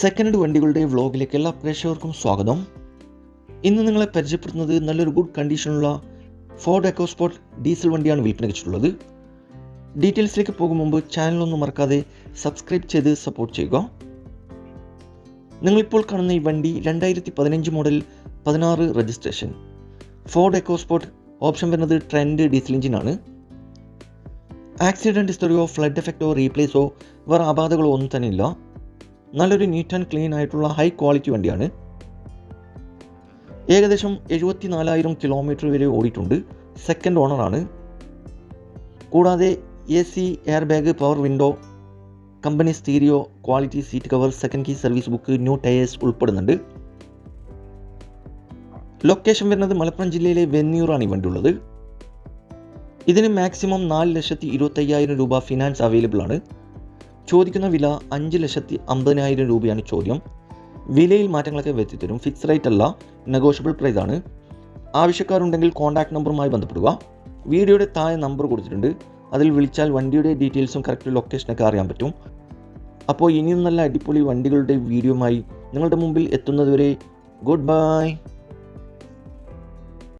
Second വണ്ടികളുടെ വ്ളോഗിലേക്ക് എല്ലാ പ്രേക്ഷകർക്കും സ്വാഗതം. ഇന്ന് നിങ്ങളെ പരിചയപ്പെടുത്തുന്നത് നല്ലൊരു ഗുഡ് കണ്ടീഷനുള്ള ഫോർഡ് എക്കോസ്പോർട്ട് ഡീസൽ വണ്ടിയാണ് വിൽപ്പനയ്ക്ക് വെച്ചിട്ടുള്ളത് ഡീറ്റെയിൽസിലേക്ക് പോകും മുമ്പ് ചാനലൊന്നും മറക്കാതെ സബ്സ്ക്രൈബ് ചെയ്ത് സപ്പോർട്ട് ചെയ്യുക. നിങ്ങളിപ്പോൾ കാണുന്ന ഈ വണ്ടി രണ്ടായിരത്തി പതിനഞ്ച് മോഡൽ പതിനാറ് രജിസ്ട്രേഷൻ ഫോർഡ് എക്കോസ്പോർട്ട് ഓപ്ഷൻ വരുന്നത് ട്രെൻഡ് ഡീസൽ എഞ്ചിനാണ് ആക്സിഡന്റ് ഹിസ്റ്ററിയോ ഫ്ലഡ് എഫക്റ്റോ റീപ്ലേസോ വേറെ അപാധകളോ ഒന്നും തന്നെ ഇല്ല നല്ലൊരു നീറ്റ് ആൻഡ് ക്ലീൻ ആയിട്ടുള്ള ഹൈ ക്വാളിറ്റി വണ്ടിയാണ്. ഏകദേശം എഴുപത്തി നാലായിരം കിലോമീറ്റർ വരെ ഓടിയിട്ടുണ്ട്. സെക്കൻഡ് ഓണറാണ് കൂടാതെ A C air bag power window company stereo quality seat cover second key service book new tyres ഉൾപ്പെടുന്നുണ്ട്. ലൊക്കേഷൻ വരുന്നത് മലപ്പുറം ജില്ലയിലെ വെന്നിയൂറാണ് ഈ വണ്ടി ഉള്ളത്. ഇതിന് മാക്സിമം നാല് ലക്ഷത്തി ഇരുപത്തയ്യായിരം രൂപ ഫിനാൻസ് അവൈലബിൾ ആണ്. ചോദിക്കുന്ന വില അഞ്ച് ലക്ഷത്തി അമ്പതിനായിരം രൂപയാണ് ചോദ്യം. വിലയിൽ മാറ്റങ്ങളൊക്കെ വരുത്തിത്തരും ഫിക്സ് റേറ്റ് അല്ല നെഗോഷ്യബിൾ പ്രൈസ് ആണ്. ആവശ്യക്കാരുണ്ടെങ്കിൽ കോൺടാക്ട് നമ്പറുമായി ബന്ധപ്പെടുക. വീഡിയോയുടെ താഴെ നമ്പർ കൊടുത്തിട്ടുണ്ട്. അതിൽ വിളിച്ചാൽ വണ്ടിയുടെ ഡീറ്റെയിൽസും കറക്റ്റ് ലൊക്കേഷനൊക്കെ അറിയാൻ പറ്റും. അപ്പോൾ ഇനിയും നല്ല അടിപൊളി വണ്ടികളുടെ വീഡിയോമായി നിങ്ങളുടെ മുമ്പിൽ എത്തുന്നതുവരെ ഗുഡ് ബൈ